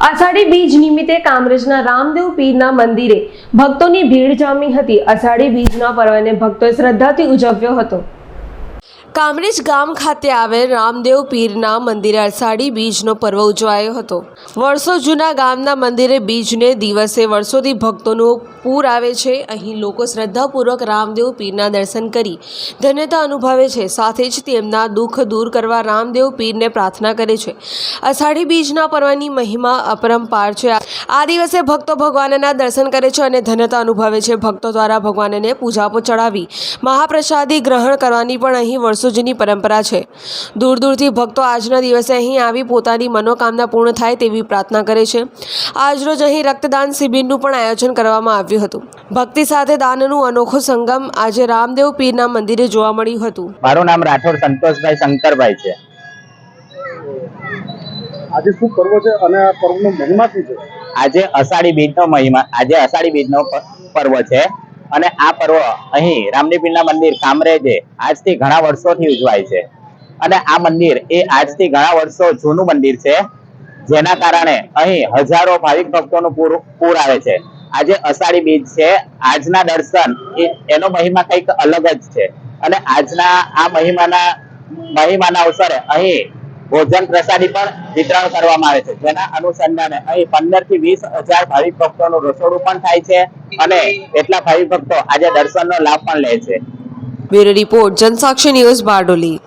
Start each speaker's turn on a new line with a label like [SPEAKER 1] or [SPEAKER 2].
[SPEAKER 1] અષાઢી બીજ નિમિત્તે કામરેજના રામદેવ પીરના મંદિરે ભક્તોની ભીડ જામી હતી. અષાઢી બીજના પર્વને ભક્તોએ શ્રદ્ધાથી ઉજવ્યો હતો. કામરેજ ગામ ખાતે આવેલ રામદેવ પીરના મંદિરે અષાઢી બીજનો પર્વ ઉજવાયો હતો. વર્ષો જૂના ગામના મંદિરે બીજને દિવસે વર્ષોથી ભક્તોનું પૂર આવે છે. અહીં લોકો શ્રદ્ધાપૂર્વક રામદેવ પીરના દર્શન કરી ધન્યતા અનુભવે છે. સાથે જ તેમના દુઃખ દૂર કરવા રામદેવ પીરને પ્રાર્થના કરે છે. અષાઢી બીજના પર્વની મહિમા અપરંપાર છે. આ દિવસે ભક્તો ભગવાનના દર્શન કરે છે અને ધન્યતા અનુભવે છે. ભક્તો દ્વારા ભગવાનને પૂજાપો ચડાવી મહાપ્રસાદી ગ્રહણ કરવાની પણ અહીં વર્ષો જૂની પરંપરા છે. દૂર દૂરથી ભક્તો આજના દિવસે અહીં આવી પોતાની મનોકામના પૂર્ણ થાય તેવી પ્રાર્થના કરે છે. આજરોજ અહીં રક્તદાન શિબિરનું પણ આયોજન કરવામાં આવ્યું હતું. ભક્તિ સાથે દાનનું અનોખો સંગમ આજે રામદેવ પીરના મંદિરે જોવા મળ્યું હતું.
[SPEAKER 2] મારું નામ રાઠોડ સંતોષભાઈ શંકરભાઈ છે.
[SPEAKER 3] આજે શું પર્વ છે અને આ પર્વનો મહિમા શું છે?
[SPEAKER 2] આજે અષાઢી બીજનો મહિમા આજે અષાઢી બીજનો પર્વ છે. અને આ પર્વ અહીં રામદેવપીરના મંદિર કામરેજે આજથી ઘણા વર્ષોથી ઉજવાય છે. અને આ મંદિર એ આજથી ઘણા વર્ષો જૂનું મંદિર છે. જેના કારણે અહીં હજારો ભાવિક ભક્તોનું પૂર પૂર આવે છે. આજે અષાઢી બીજ છે. આજના દર્શન એનો મહિમા કંઈક અલગ જ છે. અને આજના આ મહિમાના મહિમાના અવસરે અહીં ભોજન પ્રસાદી પણ વિતરણ કરવામાં આવે છે. જેના અનુસંધાને અહીં પંદરથી વીસ હજાર ભાવિક ભક્તોનું રસોડું પણ થાય છે અને એટલા ભાવિક ભક્તો આજે દર્શનનો લાભ પણ લે છે.
[SPEAKER 1] Bureau report Jansakshi news Bardoli.